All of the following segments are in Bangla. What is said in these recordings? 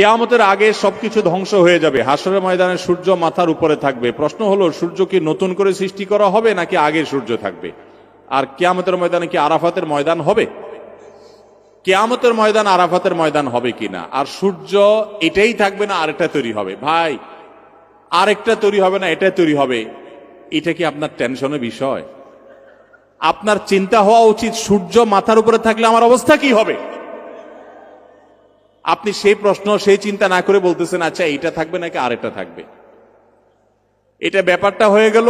কেয়ামতের আগে সবকিছু ধ্বংস হয়ে যাবে। হাসরের ময়দানে সূর্য মাথার উপরে থাকবে। প্রশ্ন হলো, সূর্য কি নতুন করে সৃষ্টি করা হবে নাকি আগে সূর্য থাকবে? আর কেয়ামতের ময়দানে কি আরাফাতের ময়দান হবে? কেয়ামতের ময়দান আরাফাতের ময়দান হবে কিনা? আর সূর্য এটাই থাকবে না, আরেকটা তৈরি হবে। ভাই, আরেকটা তৈরি হবে না, এটা তৈরি হবে। এটা কি আপনার টেনশনের বিষয়? আপনার চিন্তা হওয়া উচিত, সূর্য মাথার উপরে থাকলে আমার অবস্থা কি হবে? আপনি সেই প্রশ্ন, সেই চিন্তা না করে বলতেছেন আচ্ছা এইটা থাকবে নাকি আরেকটা থাকবে? এটা ব্যাপারটা হয়ে গেল,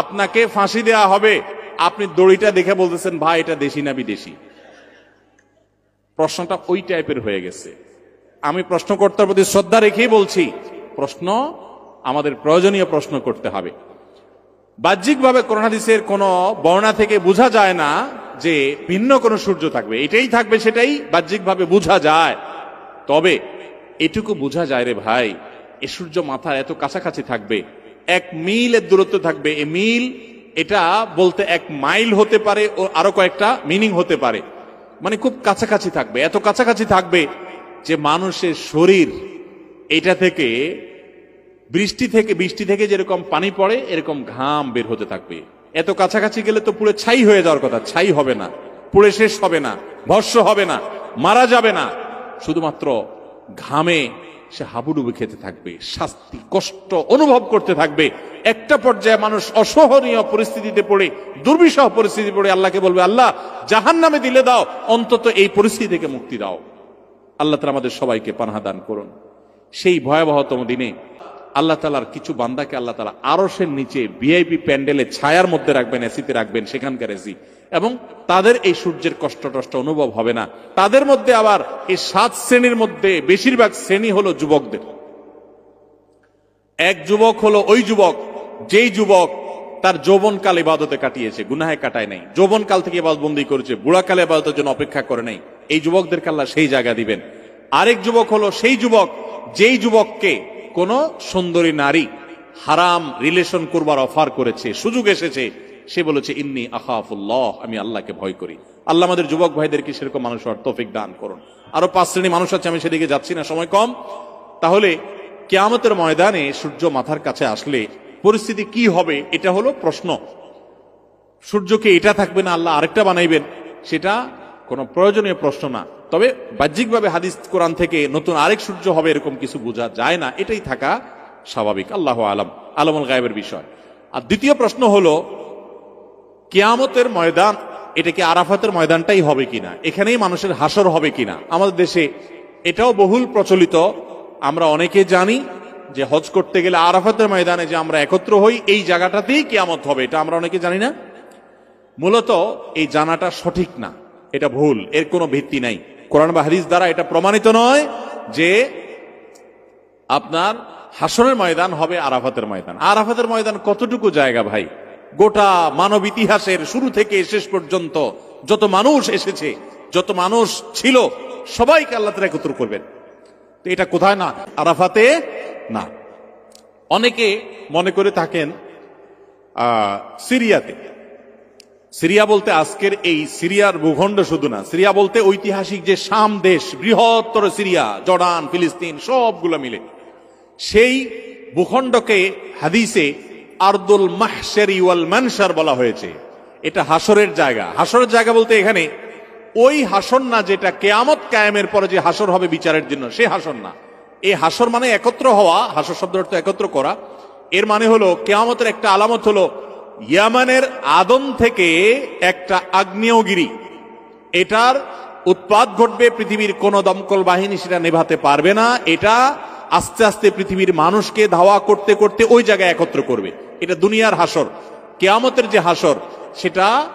আপনাকে ফাঁসি দেওয়া হবে। আপনি দড়িটা দেখে বলতেছেন, ভাই, এটা দেশি না বিদেশি? প্রশ্নটা ওই টাইপের হয়ে গেছে। আমি প্রশ্নকর্তার প্রতি শ্রদ্ধা রেখেই বলছি, প্রশ্ন আমাদের প্রয়োজনীয় প্রশ্ন করতে হবে। বাহ্যিকভাবে করোনাদিসের কোন বর্ণা থেকে বোঝা যায় না যে ভিন্ন কোনো সূর্য থাকবে। এটাই থাকবে, সেটাই বাহ্যিকভাবে বোঝা যায়। তবে এটুকু বোঝা যায় রে ভাই, এ সূর্য মাথার এত কাছাকাছি থাকবে, এক মিলের দূরত্ব থাকবে। এ মিল, এটা বলতে এক মাইল হতে পারে ও আরও কয়েকটা মিনিং হতে পারে। মানে খুব কাছাকাছি থাকবে, এত কাছাকাছি থাকবে যে মানুষের শরীর এটা থেকে, বৃষ্টি থেকে বৃষ্টি থেকে যেরকম পানি পড়ে, এরকম ঘাম বের হতে থাকবে। এত কাছাকাছি গেলে তো পুরো ছাই হয়ে যাওয়ার কথা, ছাই হবে না, পুড়ে শেষ হবে না ভস্য হবে না, মারা যাবে না। শুধুমাত্র ঘামে সে হাবুডুবু খেতে থাকবে, শাস্তি, কষ্ট অনুভব করতে থাকবে। একটা পর্যায়ে মানুষ অসহনীয় পরিস্থিতিতে পড়ে, দুর্বিষহ পরিস্থিতি পড়ে, আল্লাহকে বলবে, আল্লাহ জাহান নামে দিলে দাও, অন্তত এই পরিস্থিতি থেকে মুক্তি দাও। আল্লাহ তালা আমাদের সবাইকে পানাহা দান করুন। সেই ভয়াবহতম দিনে আল্লাহ তালার কিছু বান্দাকে আল্লাহ তালা আরসের নিচে ভিআইপি প্যান্ডেলে ছায়ার মধ্যে রাখবেন এসিতে রাখবেন, সেখানকার এসি এবং তাদের এই সূর্যের কষ্ট টষ্ট অনুভব হবে না। তাদের মধ্যে আবার এই সাত শ্রেণির মধ্যে বেশিরভাগ শ্রেণি হলো যুবকদের। এক যুবক হলো ওই যুবক, যেই যুবক তার যৌবনকাল ইবাদতে কাটিয়েছে, গুনাহে কাটায় নাই। যৌবনকাল থেকে ইবাদতবন্দি করেছে, বুড়াকালে ইবাদতের জন্য অপেক্ষা করে নাই। এই যুবকদেরকে আল্লাহ সেই জায়গা দিবেন। আরেক যুবক হলো সেই যুবক, যেই যুবককে কোন সুন্দরী নারী হারাম রিলেশন করবার অফার করেছে, সুযোগ এসেছে, সে বলেছে, ইন্নি আখাফুল্লাহ, আমি আল্লাহকে ভয় করি। আল্লাহ আমাদের যুবক ভাইদেরকে সেরকম মানুষ তৌফিক দান করুন। আরও পাঁচ শ্রেণি মানুষ আছে, আমি সেদিকে যাচ্ছি না, সময় কম। তাহলে কেয়ামতের ময়দানে সূর্য মাথার কাছে আসলে পরিস্থিতি কি হবে, এটা হলো প্রশ্ন। সূর্যকে এটা থাকবে না, আল্লাহ আরেকটা বানাইবেন, সেটা কোনো প্রয়োজনীয় প্রশ্ন না। তবে বাহ্যিকভাবে হাদিস কোরআন থেকে নতুন আরেক সূর্য হবে এরকম কিছু বোঝা যায় না। এটাই থাকা স্বাভাবিক। আল্লাহ আলম, আলমুল গায়েবের বিষয়। আর দ্বিতীয় প্রশ্ন হলো, কেয়ামতের ময়দান, এটা কি আরাফাতের ময়দানটাই হবে কিনা? এখানেই মানুষের হাসর হবে কিনা? আমাদের দেশে এটাও বহুল প্রচলিত। আমরা অনেকে জানি যে হজ করতে গেলে আরাফাতের ময়দানে যে আমরা একত্র হই, এই জায়গাটাতেই কেয়ামত হবে, এটা আমরা অনেকে জানি না। মূলত এই জানাটা সঠিক না। এটা ভুল, এর কোনো ভিত্তি নাই। কোরআন বা হাদিস দ্বারা এটা প্রমাণিত নয় যে আপনার হাসনের ময়দান হবে আরাফাতের ময়দান। আরাফাতের ময়দান কতটুকু জায়গা ভাই? গোটা মানব ইতিহাসের শুরু থেকে শেষ পর্যন্ত যত মানুষ এসেছে, যত মানুষ ছিল, সবাইকে আল্লাহ তালা একত্র করবেন। তো এটা কোথায় না? আরাফাতে না। অনেকে মনে করে থাকেন সিরিয়াতে। সিরিয়া বলতে আজকের এই সিরিয়ার ভূখণ্ড শুধু না, সিরিয়া বলতে ঐতিহাসিক যে শাম দেশ, বৃহত্তর সিরিয়া, জর্ডান, ফিলিস্তিন, সবগুলো মিলে। সেই ভূখণ্ডকে হাদিসে আর্দুল মাহশারি ওয়াল মানসার বলা হয়েছে। এটা হাসরের জায়গা। হাসরের জায়গা বলতে এখানে ওই হাসর না যেটা কেয়ামত কায়েমের পরে যে হাসর হবে বিচারের জন্য, সে হাসর না। এই হাসর মানে একত্র হওয়া হাসর শব্দ অর্থ একত্র করা। এর মানে হলো, কেয়ামতের একটা আলামত হলো ইয়ামানের আদম থেকে একটা আগ্নেয়গিরি। এটার উৎপাদ ঘটবে পৃথিবীর কোন দমকল বাহিনী সেটা নেভাতে পারবে না। এটা আস্তে আস্তে পৃথিবীর মানুষকে ধাওয়া করতে করতে ওই জায়গায় একত্র করবে। এটা দুনিয়ার হাসর। কেয়ামতের যে হাসর, সেটা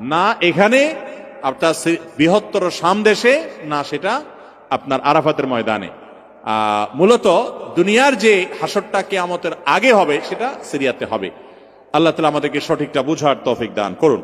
না এখানে, আপনার বৃহত্তর সামদেশে না সেটা আপনার আরাফাতের ময়দানে। মূলত দুনিয়ার যে হাসরটা কেয়ামতের আগে হবে, সেটা সিরিয়াতে হবে। আল্লাহ তালা আমাদেরকে সঠিকটা বুঝার তফিক দান করুন।